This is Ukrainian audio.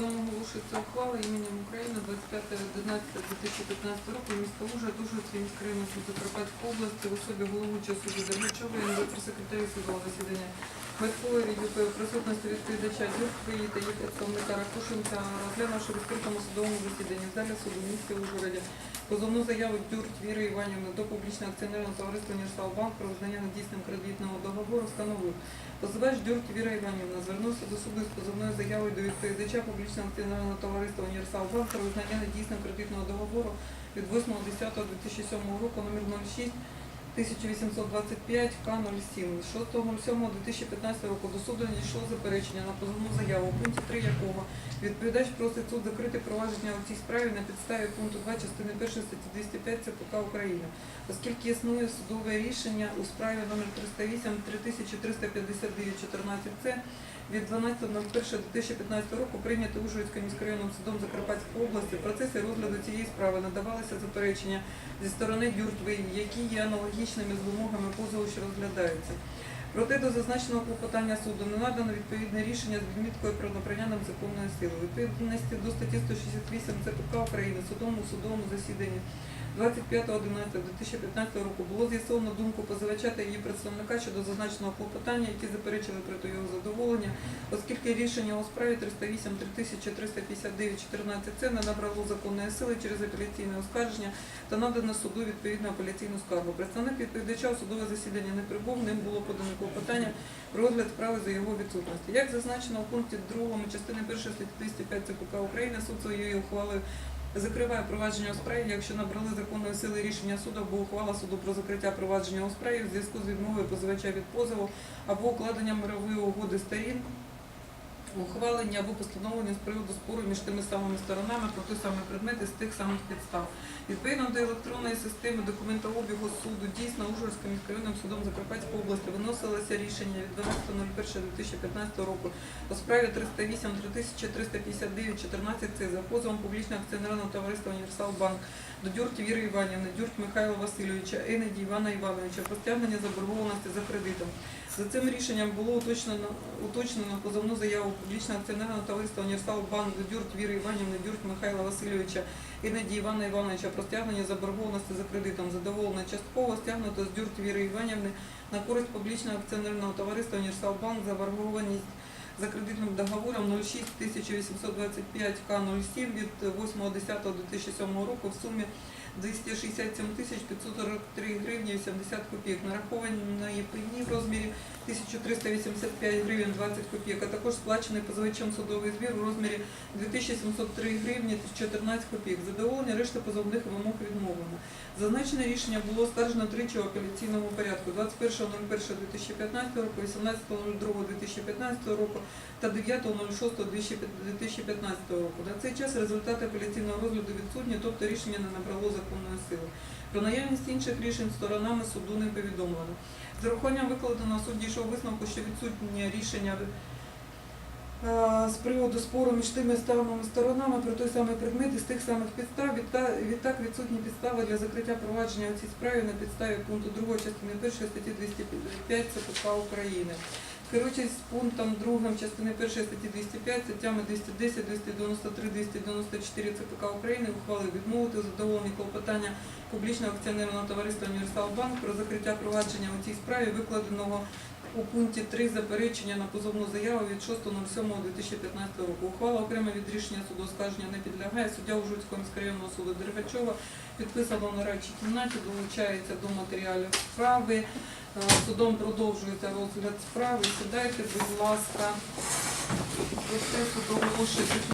судом оголошується ухвала іменем України 25.11.2015 року міста Ужгород, Ужгородський міськрайонний суд Закарпатської області в особі головуючого суду Дергачова і секретарі судового засідання Батькової відділу присутності відповідача Дюрквої та її представника Ракушинця, розглянувши в відкритому судовому засіданні в залі суду в місті позовну заяву Дюрт Віри Іванівни до публічного акціонерного товариства Універсалбанк про визнання недійсним кредитного договору встановив. Позивач Дюрт Віра Іванівна звернувся до суду з позовною заявою до відповідача публічного акціонерного товариства Універсалбанк про визнання недійсним кредитного договору від 8.10.2007 року номер 06 1825 К07 6.07.2015 року до суду надійшло заперечення на позовну заяву, у пункті 3 якого відповідач просить суд закрити провадження у цій справі на підставі пункту 2 частини 1 статті 205 ЦПК України, оскільки існує судове рішення у справі номер 308 3359 14 С від 12.01.2015 року прийняти Ужгородським міськрайонним судом Закарпатської області в процесі розгляду цієї справи надавалися заперечення зі сторони Дюртви, які є аналогічними з вимогами позову, що розглядаються. Проте до зазначеного клопотання суду не надано відповідне рішення з відміткою про набрання нам законної сили. Відповідності до статті 168 ЦПК України судом у судовому засіданні 25.11.2015 року було з'ясовано думку позивача та її представника щодо зазначеного клопотання, які заперечили проти його задоволення, оскільки рішення у справі 308 3359 14 це не набрало законної сили через апеляційне оскарження та надано суду відповідну апеляційну скаргу. Представник відповідача у судове засідання не прибув, ним було подано клопотання про розгляд справи за його відсутності. Як зазначено у пункті 2 частини 1 статті 205 ЦПК України, суд своєю ухвалою закриває провадження у справі, якщо набрали законної сили рішення суду або ухвала суду про закриття провадження у справі в зв'язку з відмовою позивача від позову або укладенням мирової угоди сторін, ухвалення або постановлення з приводу спору між тими самими сторонами про той самий предмет і з тих самих підстав. Відповідно до електронної системи документообігу суду дійсно Ужгородським міськрайонним судом Закарпатської області виносилося рішення від 12.01.2015 року у справі 308 3359 14 С за позовом публічного акціонерного товариства Універсал Банк до Дюрт Віри Іванівни, Дюрт Михайла Васильовича, Енеді Івана Івановича про стягнення заборгованості за кредитом. За цим рішенням було уточнено, уточнено позовну заяву публічного акціонерного товариства Універсал Банк Дюрт Віри Іванівни, Дюрт Михайла Васильовича, Енеді Івана Івановича про стягнення заборгованості за кредитом. Задоволено частково стягнуто з Дюрт Віри Іванівни на користь публічного акціонерного товариства Універсал Банк заборгованість за кредитним договором 06 1825 К07 від 8.10.2007 року в сумі 267 тисяч 543 гривні 80 копійок. Нарахованої пені в розмірі 1385 гривень 20 копійок, а також сплачений позивачем судовий збір у розмірі 2703 гривні 14 копійок. Задоволення решти позовних вимог відмовлено. Зазначене рішення було оскаржено тричі в апеляційному порядку 21.01.2015 року, 18.02.2015 року та 9.06.2015 року. На цей час результати апеляційного розгляду відсутні, тобто рішення не набрало законної сили. Про наявність інших рішень сторонами суду не повідомлено. З урахуванням викладеного суд дійшов висновку, що відсутнє рішення е, з приводу спору між тими самими сторонами про той самий предмет із тих самих підстав. Відта- Відтак відсутні підстави для закриття провадження у цій справі на підставі пункту 2 частини 1 статті 205 ЦПК України. Керуючись пунктом 2 частини 1 статті 205, статтями 210, 293, 294 ЦПК України ухвалив відмовити у клопотання публічного акціонерного товариства Універсал Банк про закриття провадження у цій справі, викладеного у пункті 3 заперечення на позовну заяву від 6.07.2015 року. Ухвала окремо від рішення суду оскарження не підлягає. Суддя Ужгородського міськрайонного суду Дергачова підписано на радчій кімнаті, долучається до матеріалів справи. Е, Судом продовжується розгляд справи. Сідайте, будь ласка, процесу оголошується.